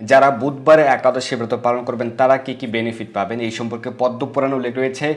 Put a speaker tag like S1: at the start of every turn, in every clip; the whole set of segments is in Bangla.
S1: যারা বুধবারে একাদশী ব্রত পালন করবেন, তারা কি কি বেনিফিট পাবেন? এই সম্পর্কে পদ্মপুরাণ উল্লেখ রয়েছে।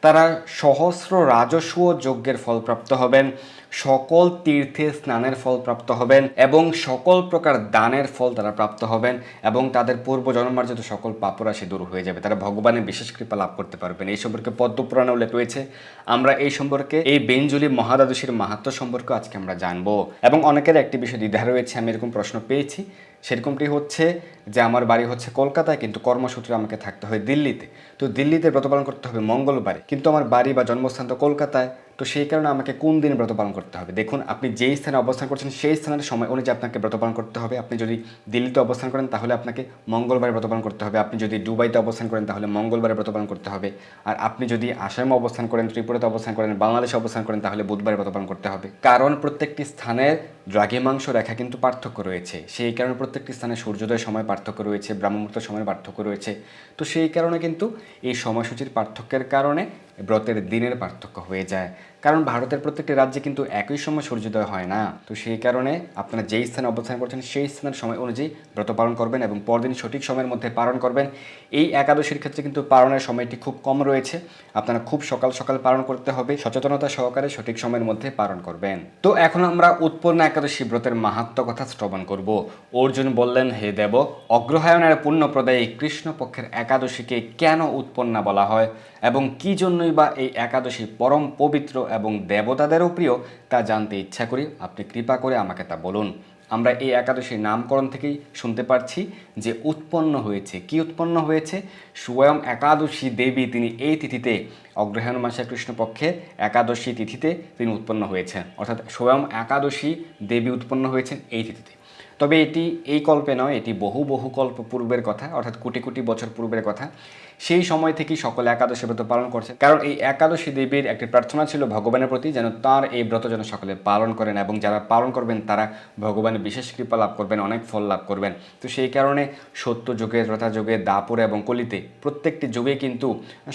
S1: তারা সহস্র রাজস্ব যজ্ঞের ফলপ্রাপ্ত হবেন। সকল তীর্থে স্নানের ফল প্রাপ্ত হবেন এবং সকল প্রকার দানের ফল তারা প্রাপ্ত হবেন এবং তাদের পূর্ব জন্মার্জিত সকল পাপরাশি দূর হয়ে যাবে। তারা ভগবানের বিশেষ কৃপা লাভ করতে পারবেন। এই সম্পর্কে পদ্ম পুরাণে উল্লেখ রয়েছে। আমরা এই সম্পর্কে এই বেঞ্জুলি মহাদ্বাদশীর মাহাত্ম সম্পর্কে আজকে আমরা জানব এবং অনেকের একটি বিষয় দ্বিধা রয়েছে। আমি এরকম প্রশ্ন পেয়েছি। সেরকমটি হচ্ছে যে আমার বাড়ি হচ্ছে কলকাতায়, কিন্তু কর্মসূত্রে আমাকে থাকতে হয় দিল্লিতে। তো দিল্লিতে ব্রত পালন করতে হবে মঙ্গলবারে। কিন্তু আমার বাড়ি বা জন্মস্থান তো কলকাতায়। তো সেই কারণে আমাকে কোন দিন ব্রত পালন করতে হবে? দেখুন, আপনি যেই স্থানে অবস্থান করছেন, সেই স্থানের সময় অনুযায়ী আপনাকে ব্রত পালন করতে হবে। আপনি যদি দিল্লিতে অবস্থান করেন, তাহলে আপনাকে মঙ্গলবারে ব্রত পালন করতে হবে। আপনি যদি দুবাইতে অবস্থান করেন, তাহলে মঙ্গলবারে ব্রত পালন করতে হবে। আর আপনি যদি আসামে অবস্থান করেন, ত্রিপুরাতে অবস্থান করেন, বাংলাদেশে অবস্থান করেন, তাহলে বুধবারে ব্রত পালন করতে হবে। কারণ প্রত্যেকটি স্থানের দ্রাঘিমাংশ রেখা কিন্তু পার্থক্য রয়েছে। সেই কারণে প্রত্যেকটি স্থানে সূর্যোদয় সময় পার্থক্য রয়েছে ব্রাহ্মমুহূর্ত সময়ের পার্থক্য রয়েছে। তো সেই কারণে কিন্তু এই সময়সূচির পার্থক্যের কারণে ব্রতের দিনের পার্থক্য হয়ে যায়। কারণ ভারতের প্রত্যেকটি রাজ্যে কিন্তু একই সময় সূর্যোদয় হয় না। তো সেই কারণে আপনারা যেই স্থানে অবস্থান করছেন, সেই স্থানের সময় অনুযায়ী ব্রত পালন করবেন এবং পরদিন সঠিক সময়ের মধ্যে পালন করবেন। এই একাদশীর ক্ষেত্রে কিন্তু পালনের সময়টি খুব কম রয়েছে। আপনারা খুব সকাল সকাল পালন করতে হবে, সচেতনতা সহকারে সঠিক সময়ের মধ্যে পালন করবেন। তো এখন আমরা উৎপন্ন একাদশী ব্রতের মাহাত্ম কথা শ্রবণ করব। অর্জুন বললেন, হে দেব, অগ্রহায়ণের পুণ্যপ্রদায়ী কৃষ্ণপক্ষের একাদশীকে কেন উৎপন্না বলা হয় এবং কি জন্যই বা এই একাদশী পরম পবিত্র এবং দেবতাদেরও প্রিয়, তা জানতে ইচ্ছা করি আপনি কৃপা করে আমাকে তা বলুন। আমরা এই একাদশীর নামকরণ থেকেই শুনতে পারছি যে উৎপন্ন হয়েছে। কি উৎপন্ন হয়েছে? স্বয়ং একাদশী দেবী তিনি এই তিথিতে, অগ্রহায়ণ মাসে কৃষ্ণপক্ষের একাদশী তিথিতে তিনি উৎপন্ন হয়েছেন। অর্থাৎ স্বয়ং একাদশী দেবী উৎপন্ন হয়েছেন এই তিথিতে। তবে এটি এই কল্পে নয়, এটি বহু বহু কল্প পূর্বের কথা, অর্থাৎ কোটি কোটি বছর পূর্বের কথা। সেই সময় থেকেই সকলে একাদশী ব্রত পালন করছে। কারণ এই একাদশী দেবীর একটি প্রার্থনা ছিল ভগবানের প্রতি যেন তার এই ব্রত যেন সকলে পালন করেন এবং যারা পালন করবেন তারা ভগবানের বিশেষ কৃপা লাভ করবেন, অনেক ফল লাভ করবেন। তো সেই কারণে সত্য যুগে ত্রথা যুগে দাপুর এবং কলিতে প্রত্যেকটি যুগে কিন্তু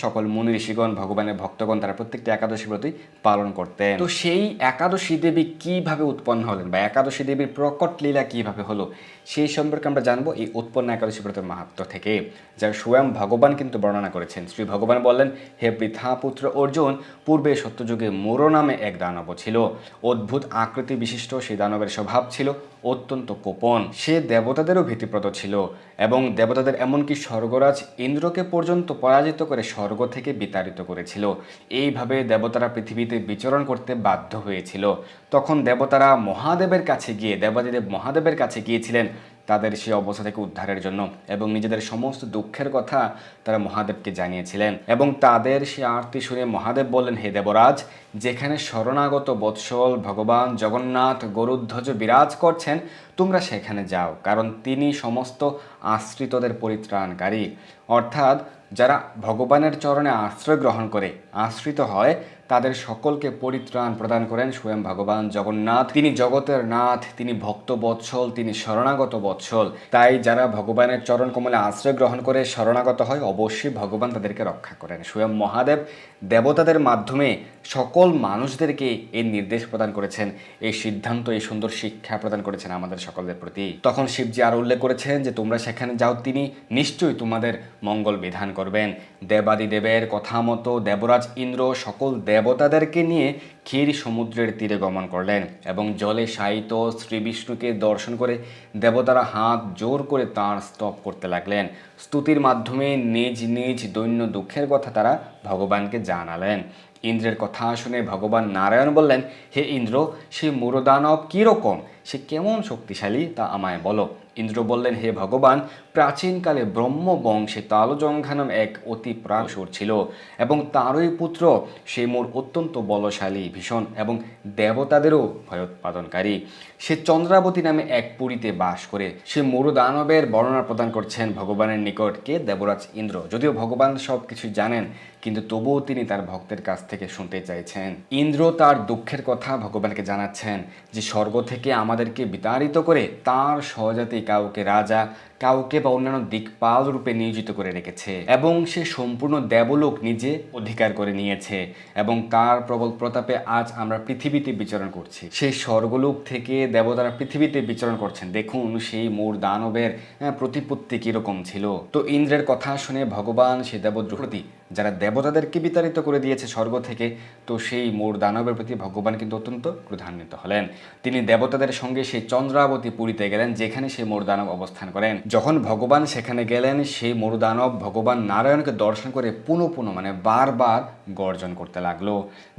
S1: সকল মুনি ঋষিগণ, ভগবানের ভক্তগণ তারা প্রত্যেকটি একাদশী ব্রতই পালন করতেন। তো সেই একাদশী দেবী কীভাবে উৎপন্ন হলেন বা একাদশী দেবীর প্রকট লীলা কীভাবে হলো, সেই সম্পর্কে আমরা জানব এই উৎপন্ন একাদশী ব্রতের মাহাত্ম থেকে। যার স্বয়ং ভগবান কিন্তু বর্ণনা করেছেন। শ্রী ভগবান বললেন, হে পৃথা পুত্র অর্জুন, পূর্বে সত্যযুগে মোর নামে এক দানব ছিল। অদ্ভুত আকৃতি বিশিষ্ট সেই দানবের স্বভাব ছিল অত্যন্ত কোপন সে দেবতাদেরও ভীতিপ্রদ ছিল এবং দেবতাদের এমনকি স্বর্গরাজ ইন্দ্রকে পর্যন্ত পরাজিত করে স্বর্গ থেকে বিতাড়িত করেছিল। এইভাবে দেবতারা পৃথিবীতে বিচরণ করতে বাধ্য হয়েছিল। তখন দেবতারা মহাদেবের কাছে গিয়ে, দেবাদিদেব মহাদেবের কাছে গিয়েছিলেন তাদের সেই অবস্থা থেকে উদ্ধারের জন্য এবং নিজেদের সমস্ত দুঃখের কথা তারা মহাদেবকে জানিয়েছিলেন। এবং তাদের সে আরতি শুনে মহাদেব বললেন, হে দেবরাজ, যেখানে শরণাগত বৎসল ভগবান জগন্নাথ গরুধ্বজ বিরাজ করছেন, তোমরা সেখানে যাও, কারণ তিনি সমস্ত আশ্রিতদের পরিত্রাণকারী। অর্থাৎ যারা ভগবানের চরণে আশ্রয় গ্রহণ করে, আশ্রিত হয় তাদের সকলকে পরিত্রাণ প্রদান করেন স্বয়ং ভগবান জগন্নাথ। তিনি জগতের নাথ, তিনি ভক্ত বৎসল, তিনি শরণাগত বৎসল। তাই যারা ভগবানের চরণ কমলে আশ্রয় গ্রহণ করে শরণাগত হয়, অবশ্যই ভগবান তাদেরকে রক্ষা করেন। স্বয়ং মহাদেব দেবতাদের মাধ্যমে সকল মানুষদেরকে এই নির্দেশ প্রদান করেছেন, এই সিদ্ধান্ত, এই সুন্দর শিক্ষা প্রদান করেছেন আমাদের সকলের প্রতি। তখন শিবজি আর উল্লেখ করেছেন যে, তোমরা সেখানে যাও, তিনি নিশ্চয়ই তোমাদের মঙ্গল বিধান করবেন। দেবাদি দেবের কথা মতো দেবরাজ ইন্দ্র সকল দেবতাদেরকে নিয়ে ক্ষীর সমুদ্রের তীরে গমন করলেন এবং জলে শায়িত শ্রী বিষ্ণুকে দর্শন করে দেবতারা হাত জোর করে তাঁর স্তব করতে লাগলেন। স্তুতির মাধ্যমে নিজ নিজ দৈন্য দুঃখের কথা তারা ভগবানকে জানালেন। ইন্দ্রের কথা শুনে ভগবান নারায়ণ বললেন, হে ইন্দ্র, সে মুরদানব কীরকম? সে কেমন শক্তিশালী? তা আমায় বলো। ইন্দ্র বললেন, হে ভগবান, প্রাচীনকালে ব্রহ্ম বংশে তালজঙ্ঘা নাম এক অতি প্রাণসুর ছিল এবং তারই পুত্র সে মোর অত্যন্ত বলশালী, ভীষণ এবং দেবতাদেরও ভয়োৎপাদনকারী। সে চন্দ্রাবতী নামে এক পুরীতে বাস করে। সে মরু দানবের বর্ণনা প্রদান করছেন ভগবানের নিকট, কে দেবরাজ ইন্দ্র? যদিও ভগবান সব কিছু জানেন, কিন্তু তবুও তিনি তার ভক্তের কাছ থেকে শুনতে চাইছেন। ইন্দ্র তার দুঃখের কথা ভগবানকে জানাচ্ছেন যে, স্বর্গ থেকে আমাদেরকে বিতাড়িত করে তার সহজাতি কাউকে রাজা কাউকে বা অন্যান্য দিকপাল রূপে নিয়োজিত করে রেখেছে এবং সে সম্পূর্ণ দেবলোক নিজে অধিকার করে নিয়েছে এবং তার প্রবল প্রতাপে আজ আমরা পৃথিবীতে বিচরণ করছি। সেই স্বর্গলোক থেকে দেবতারা পৃথিবীতে বিচরণ করছেন। দেখুন সেই মূর দানবের প্রতিপত্তি কীরকম ছিল। তো ইন্দ্রের কথা শুনে ভগবান সে দেবদ্রুপতি যারা দেবতাদেরকে বিতাড়িত করে দিয়েছে স্বর্গ থেকে, তো সেই মোর দানবের প্রতি ভগবান কিন্তু অত্যন্ত ক্রোধান্বিত হলেন। তিনি দেবতাদের সঙ্গে সেই চন্দ্রাবতী পুরীতে গেলেন, যেখানে সেই মোর দানব অবস্থান করেন। যখন ভগবান সেখানে গেলেন, সেই মরুদানব ভগবান নারায়ণকে দর্শন করে পুনঃ পুনঃ মানে বারবার গর্জন করতে লাগল।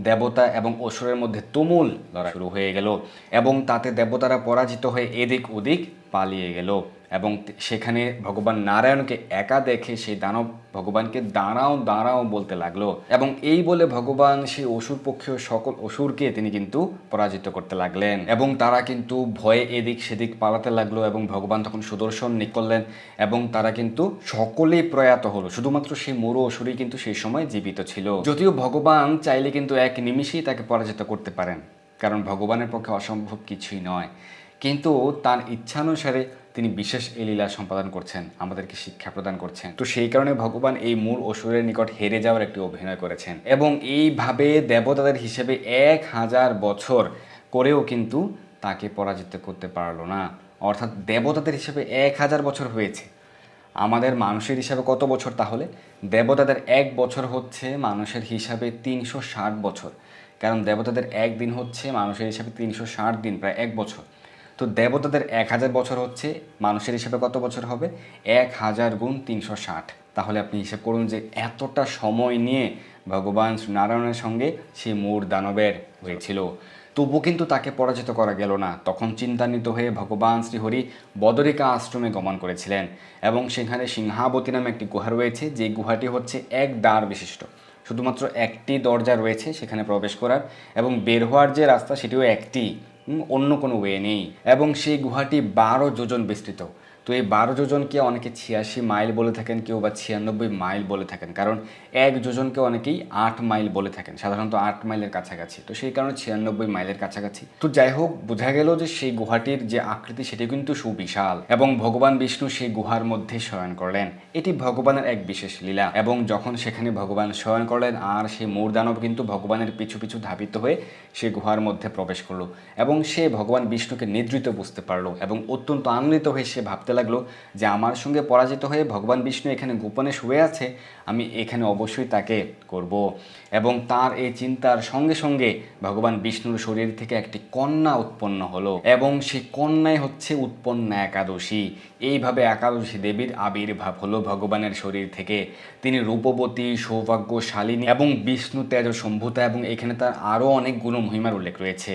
S1: দেবতা এবং অসুরের মধ্যে তুমুল লড়াই শুরু হয়ে গেল এবং তাতে দেবতারা পরাজিত হয়ে এদিক ওদিক পালিয়ে গেল। এবং সেখানে ভগবান নারায়ণকে একা দেখে সেই দানব ভগবানকে দাঁড়াও দাঁড়াও বলতে লাগল। এবং এই বলে ভগবান সেই অসুর পক্ষীয় সকল অসুরকে তিনি কিন্তু পরাজিত করতে লাগলেন। এবং তারা কিন্তু ভয়ে এদিক সেদিক পালাতে লাগল এবং ভগবান তখন সুদর্শন নিকললেন এবং তারা কিন্তু সকলেই প্রয়াত হলো। শুধুমাত্র সেই মরু অসুরই কিন্তু সেই সময় জীবিত ছিল। যদিও ভগবান চাইলে কিন্তু এক নিমিষেই তাকে পরাজিত করতে পারেন। কারণ ভগবানের পক্ষে অসম্ভব কিছুই নয়। কিন্তু তার ইচ্ছানুসারে তিনি বিশেষ এই লীলা সম্পাদন করছেন, আমাদেরকে শিক্ষা প্রদান করছেন। তো সেই কারণে ভগবান এই মূল অসুরের নিকট হেরে যাওয়ার একটি অভিনয় করেছেন। এবং এইভাবে দেবতাদের হিসেবে এক হাজার বছর করেও কিন্তু তাকে পরাজিত করতে পারল না। অর্থাৎ দেবতাদের হিসেবে এক হাজার বছর হয়েছে। আমাদের মানুষের হিসাবে কত বছর তাহলে? দেবতাদের এক বছর হচ্ছে মানুষের হিসাবে তিনশো ষাট বছর। কারণ দেবতাদের একদিন হচ্ছে মানুষের হিসাবে তিনশো ষাট দিন, প্রায় এক বছর। তো দেবতাদের এক হাজার বছর হচ্ছে, মানুষের হিসেবে কত বছর হবে? এক হাজার গুণ তিনশো ষাট। তাহলে আপনি হিসেব করুন যে এতটা সময় নিয়ে ভগবান নারায়ণের সঙ্গে সে মূর দানবের হয়েছিল। তবু কিন্তু তাকে পরাজিত করা গেল না। তখন চিন্তান্বিত হয়ে ভগবান শ্রীহরি বদরিকা আশ্রমে গমন করেছিলেন এবং সেখানে সিংহাবতী নামে একটি গুহা রয়েছে, যে গুহাটি হচ্ছে এক দ্বার বিশিষ্ট। শুধুমাত্র একটি দরজা রয়েছে সেখানে প্রবেশ করার এবং বের হওয়ার যে রাস্তা, সেটিও একটি। অন্য কোনো ওয়ে নেই। এবং সেই গুহাটি বারো যোজন বিস্তৃত। তো এই বারো যোজনকে অনেকে ছিয়াশি মাইল বলে থাকেন, কেউ বা ছিয়ানব্বই মাইল বলে থাকেন। কারণ এক যোজনকে অনেকেই আট মাইল বলে থাকেন, সাধারণত আট মাইলের কাছাকাছি। তো সেই কারণে ছিয়ানব্বই মাইলের কাছাকাছি। তো যাই হোক, বোঝা গেল যে সেই গুহাটির যে আকৃতি, সেটি কিন্তু সুবিশাল এবং ভগবান বিষ্ণু সেই গুহার মধ্যে শয়ন করলেন। এটি ভগবানের এক বিশেষ লীলা এবং যখন সেখানে ভগবান শয়ন করলেন, আর সেই মূর্দানব কিন্তু ভগবানের পিছু পিছু ধাবিত হয়ে সে গুহার মধ্যে প্রবেশ করল এবং সে ভগবান বিষ্ণুকে নিদ্রিত বুঝতে পারল এবং অত্যন্ত আনন্দিত হয়ে সে ভাবতে লাগল যে আমার সঙ্গে পরাজিত হয়ে ভগবান বিষ্ণু এখানে গোপনে শুয়ে আছে, আমি এখানে অবশ্যই তাকে করব। এবং তার এই চিন্তার সঙ্গে সঙ্গে ভগবান বিষ্ণুর শরীর থেকে একটি কন্যা উৎপন্ন হলো এবং সেই কন্যাই হচ্ছে উৎপন্ন একাদশী। এইভাবে একাদশী দেবীর আবির্ভাব হলো ভগবানের শরীর থেকে। তিনি রূপবতী, সৌভাগ্যশালিনী এবং বিষ্ণু তেজ সম্ভূতা এবং এখানে তার আরও অনেক গুণ মহিমার উল্লেখ রয়েছে।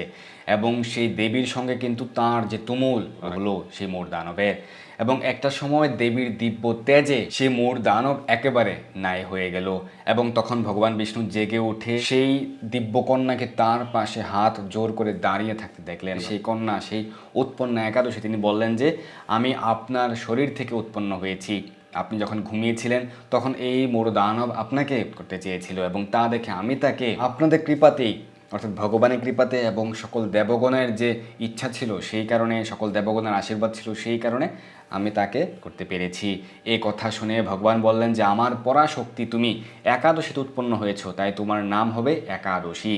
S1: এবং সেই দেবীর সঙ্গে কিন্তু তার যে তুমুল হলো সেই মোর দানবের। এবং একটা সময় দেবীর দিব্য তেজে সে মোর দানব একেবারে নাই হয়ে গেল। এবং তখন ভগবান বিষ্ণু জেগে উঠে সেই দিব্য কন্যাকে তার পাশে হাত জোর করে দাঁড়িয়ে থাকতে দেখলেন। সেই কন্যা সেই উৎপন্ন একাদশী তিনি বললেন যে আমি আপনার শরীর থেকে উৎপন্ন হয়েছি। আপনি যখন ঘুমিয়েছিলেন তখন এই মোর দানব আপনাকে করতে চেয়েছিল এবং তা দেখে আমি তাকে আপনাদের কৃপাতেই অর্থাৎ ভগবানের কৃপাতে এবং সকল দেবগণের যে ইচ্ছা ছিল, সেই কারণে, সকল দেবগণের আশীর্বাদ ছিল, সেই কারণে আমি তাকে করতে পেরেছি। এই কথা শুনে ভগবান বললেন যে, আমার পরাশক্তি তুমি একাদশীতে উৎপন্ন হয়েছ, তাই তোমার নাম হবে একাদশী।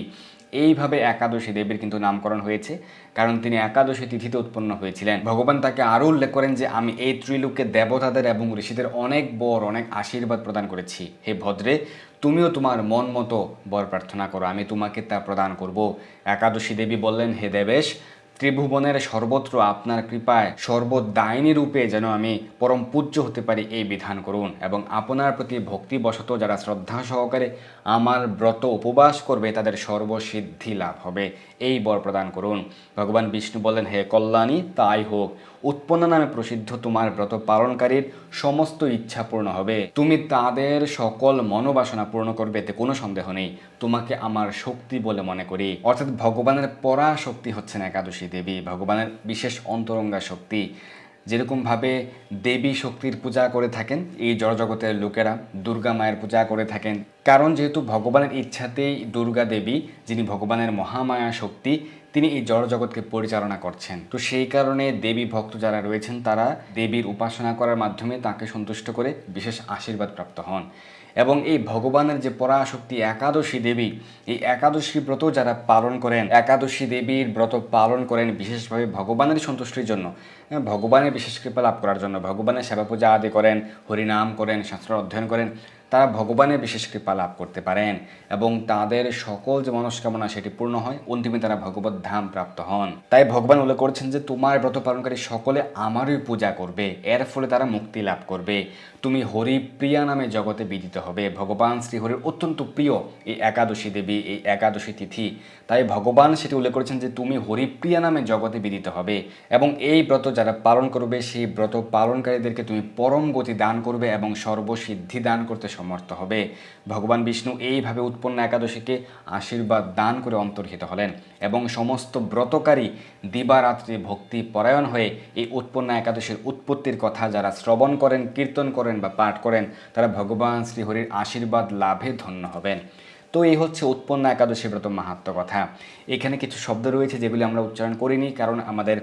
S1: এইভাবে একাদশী দেবীর কিন্তু নামকরণ হয়েছে, কারণ তিনি একাদশী তিথিতে উৎপন্ন হয়েছিলেন। ভগবান তাকে আরও উল্লেখ করেন যে, আমি এই ত্রিলোকে দেবতাদের এবং ঋষিদের অনেক বর, অনেক আশীর্বাদ প্রদান করেছি। হে ভদ্রে, তুমিও তোমার মন মতো বর প্রার্থনা করো, আমি তোমাকে তা প্রদান করব। একাদশী দেবী বললেন, হে দেবেশ ত্রিভুবনের সর্বত্র আপনার কৃপায় সর্বদায়নী রূপে যেন আমি পরম পূজ্য হতে পারি এই বিধান করুন এবং আপনার প্রতি ভক্তিবশত যারা শ্রদ্ধা সহকারে আমার ব্রত উপবাস করবে, তাদের সর্বসিদ্ধি লাভ হবে। এই বর প্রদান করুন। ভগবান বিষ্ণু বলেন হে কল্যাণী, তাই হোক। উৎপন্ন নামে প্রসিদ্ধ তোমার ব্রত পালনকারীর সমস্ত ইচ্ছা পূর্ণ হবে। তুমি তাদের সকল মনোবাসনা পূর্ণ করবে, এতে কোনো সন্দেহ নেই। তোমাকে আমার শক্তি বলে মনে করি। অর্থাৎ ভগবানের পরা শক্তি হচ্ছেন একাদশী দেবী, ভগবানের বিশেষ অন্তরঙ্গা শক্তি। যেরকমভাবে দেবী শক্তির পূজা করে থাকেন, এই জড়জগতের লোকেরা দুর্গা মায়ের পূজা করে থাকেন। কারণ যেহেতু ভগবানের ইচ্ছাতেই দুর্গা দেবী, যিনি ভগবানের মহামায়া শক্তি তিনি এই জড় জগৎকে পরিচালনা করছেন। তো সেই কারণে দেবী ভক্ত যারা রয়েছেন তারা দেবীর উপাসনা করার মাধ্যমে তাকে সন্তুষ্ট করে বিশেষ আশীর্বাদ প্রাপ্ত হন। এবং এই ভগবানের যে পরাশক্তি একাদশী দেবী এই একাদশী ব্রত যারা পালন করেন একাদশী দেবীর ব্রত পালন করেন বিশেষভাবে ভগবানের সন্তুষ্টির জন্য। হ্যাঁ, ভগবানের বিশেষ কৃপা লাভ করার জন্য ভগবানের সেবা পূজা আদি করেন হরিনাম করেন শাস্ত্র অধ্যয়ন করেন। তারা ভগবানের বিশেষ কৃপা লাভ করতে পারেন এবং তাদের সকল যে মনস্কামনা সেটি পূর্ণ হয়, অন্তিমে তারা ভগবত ধাম প্রাপ্ত হন। তাই ভগবান উল্লেখ করেছেন যে, তোমার ব্রত পালনকারী সকলে আমারই পূজা করবে। এর ফলে তারা মুক্তি লাভ করবে। তুমি হরিপ্রিয়া নামে জগতে বিদিত হবে। ভগবান শ্রীহরির অত্যন্ত প্রিয় এই একাদশী দেবী, এই একাদশী তিথি। তাই ভগবান সেটি উল্লেখ করেছেন যে তুমি হরিপ্রিয়া নামে জগতে বিদিত হবে এবং এই ব্রত যারা পালন করবে, সেই ব্রত পালনকারীদেরকে তুমি পরম গতি দান করবে এবং সর্বসিদ্ধি দান করতে সমর্থ হবে। ভগবান বিষ্ণু এইভাবে উৎপন্ন একাদশীকে আশীর্বাদ দান করে অন্তর্হিত হলেন এবং সমস্ত ব্রতকারী দিবারাত্রি ভক্তি পরায়ণ হয়ে এই উৎপন্ন একাদশীর উৎপত্তির কথা যারা শ্রবণ করেন, কীর্তন করেন বা পাঠ করেন, তারা ভগবান শ্রীহরির আশীর্বাদ লাভে ধন্য হবেন। তো এই হচ্ছে উৎপন্ন একাদশী ব্রত মাহাত্ম কথা। এখানে কিছু শব্দ রয়েছে যেগুলি আমরা উচ্চারণ করিনি, কারণ আমাদের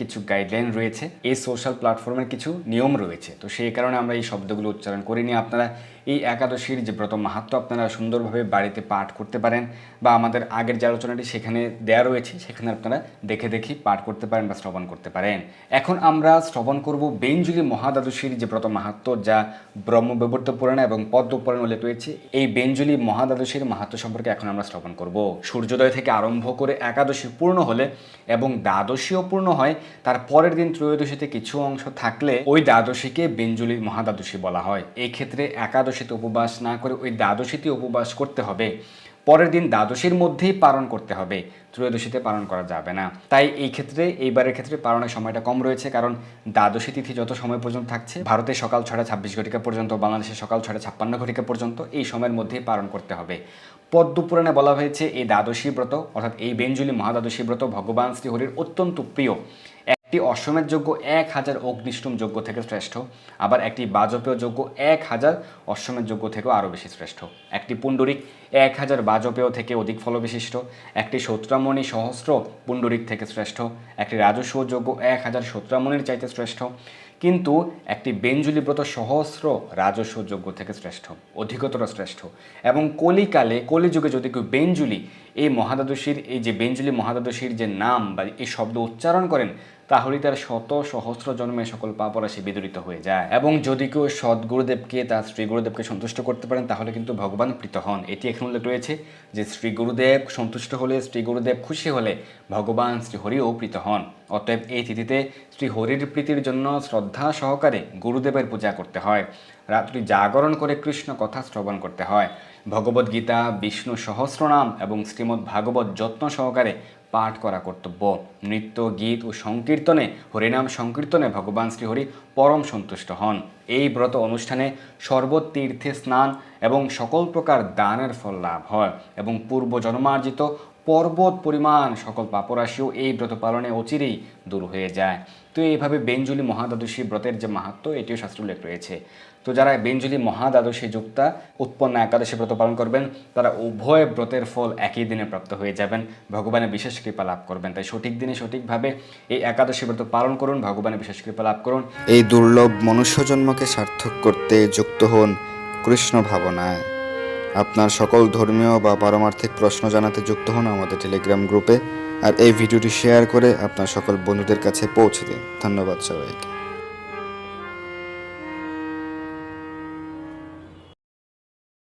S1: কিছু গাইডলাইন রয়েছে। এই সোশ্যাল প্ল্যাটফর্মের কিছু নিয়ম রয়েছে। তো সেই কারণে আমরা এই শব্দগুলো উচ্চারণ করিনি। আপনারা এই একাদশীর যে ব্রত মাহাত্ম আপনারা সুন্দরভাবে বাড়িতে পাঠ করতে পারেন বা আমাদের আগের যে আলোচনাটি সেখানে দেয়া রয়েছে, সেখানে আপনারা দেখে দেখে পাঠ করতে পারেন বা শ্রবণ করতে পারেন। এখন আমরা শ্রবণ করব বেঞ্জুলি মহাদ্বাদশীর যে ব্রত মাহাত্ম যা ব্রহ্মবিবর্ত পুরাণ এবং পদ্ম পুরাণ উল্লেখ রয়েছে, এই বেঞ্জুলি মহাদ্বাদশীর মাহাত্ম সম্পর্কে এখন আমরা শ্রবণ করব। সূর্যোদয় থেকে আরম্ভ করে একাদশী পূর্ণ হলে এবং দ্বাদশীও পূর্ণ হয়, তার পরের দিন ত্রয়োদশীতে কিছু অংশ থাকলে ওই দ্বাদশীকে বেঞ্জুলি মহাদ্বাদশী বলা হয়। এই ক্ষেত্রে একাদশীতে উপবাস না করে ওই দ্বাদশীতে উপবাস করতে হবে। পরের দিন দ্বাদশীর মধ্যেই পালন করতে হবে। ত্রয়োদশীতে পালন করা যাবে না। তাই এই ক্ষেত্রে, এইবারের ক্ষেত্রে পালনের সময়টা কম রয়েছে কারণ দ্বাদশী তিথি যত সময় পর্যন্ত থাকছে, ভারতে সকাল ছটা ছাব্বিশ ঘটিকা পর্যন্ত, বাংলাদেশে সকাল ছটা ছাপ্পান্ন ঘটিকা পর্যন্ত এই সময়ের মধ্যেই পালন করতে হবে। পদ্মপুরাণে বলা হয়েছে, এই দ্বাদশী ব্রত, অর্থাৎ এই বেঞ্জুলি মহাদ্বাদশী ব্রত ভগবান শ্রীহরির অত্যন্ত প্রিয়। একটি অশ্বমেধ যজ্ঞ এক হাজার অগ্নিষ্টম যজ্ঞ থেকে শ্রেষ্ঠ। আবার একটি বাজপেয় যজ্ঞ এক হাজার অশ্বমেধ যজ্ঞ থেকেও আরও বেশি শ্রেষ্ঠ। একটি পুণ্ডরিক এক হাজার বাজপেয় থেকে অধিক ফলবিশিষ্ট। একটি সৌত্রামণি সহস্র পুণ্ডরিক থেকে শ্রেষ্ঠ। একটি রাজস্ব যজ্ঞ এক হাজার সৌত্রামণির চাইতে শ্রেষ্ঠ। কিন্তু একটি বেঞ্জুলি ব্রত সহস্র রাজস্ব যজ্ঞ থেকে শ্রেষ্ঠ, অধিকতর শ্রেষ্ঠ। এবং কলিকালে, কলিযুগে যদি কেউ বেঞ্জুলি, এই মহাদ্বাদশীর, এই যে বেঞ্জুলি মহাদ্বাদশীর যে নাম বা এই শব্দ উচ্চারণ করেন তাহলে তার শত সহস্র জন্মে সকল পাপরাশি বিদরিত হয়ে যায়। এবং যদি কেউ সদ্গুরুদেবকে, তার শ্রী গুরুদেবকে সন্তুষ্ট করতে পারেন, তাহলে কিন্তু ভগবান প্রীত হন। এটি এখানে উল্লেখ রয়েছে যে শ্রী গুরুদেব সন্তুষ্ট হলে শ্রী গুরুদেব খুশি হলে ভগবান শ্রী হরিও প্রীত হন। অতএব এই তিথিতে শ্রী হরির প্রীতির জন্য শ্রদ্ধা সহকারে গুরুদেবের পূজা করতে হয়। রাত্রি জাগরণ করে কৃষ্ণ কথা শ্রবণ করতে হয়। ভগবদ্গীতা, বিষ্ণু সহস্রনাম এবং শ্রীমদ্ ভাগবত যত্ন সহকারে পাঠ করা কর্তব্য। নৃত্য, গীত ও সংকীর্তনে, হরিনাম সংকীর্তনে ভগবান শ্রীহরি পরম সন্তুষ্ট হন। এই ব্রত অনুষ্ঠানে সর্বতীর্থে স্নান এবং সকল প্রকার দানের ফল লাভ হয় এবং পূর্ব জন্মার্জিত পর্বত পরিমাণ সকল পাপরাশিও এই ব্রত পালনে অচিরেই দূর হয়ে যায়। তো এইভাবে বেঞ্জুলি মহাদ্বাদশী ব্রতের যে মাহাত্ম এটিও শাস্ত্র উল্লেখ রয়েছে। তো যারা বেঞ্জুলি মহাদ্বাদশী যুক্তা, উৎপন্ন একাদশী ব্রত পালন করবেন, তারা উভয় ব্রতের ফল একই দিনে প্রাপ্ত হয়ে যাবেন। ভগবানের বিশেষ কৃপা লাভ করবেন। তাই সঠিক দিনে সঠিকভাবে এই একাদশী ব্রত পালন করুন, ভগবানের বিশেষ কৃপা লাভ করুন।
S2: এই দুর্লভ মনুষ্য জন্মকে সার্থক করতে যুক্ত হন কৃষ্ণ ভাবনায়। আপনার সকল ধর্মীয় বা পারমার্থিক প্রশ্ন জানাতে যুক্ত হন আমাদের টেলিগ্রাম গ্রুপে আর এই ভিডিওটি শেয়ার করে আপনার সকল বন্ধুদের কাছে পৌঁছে দিন। ধন্যবাদ সবাইকে।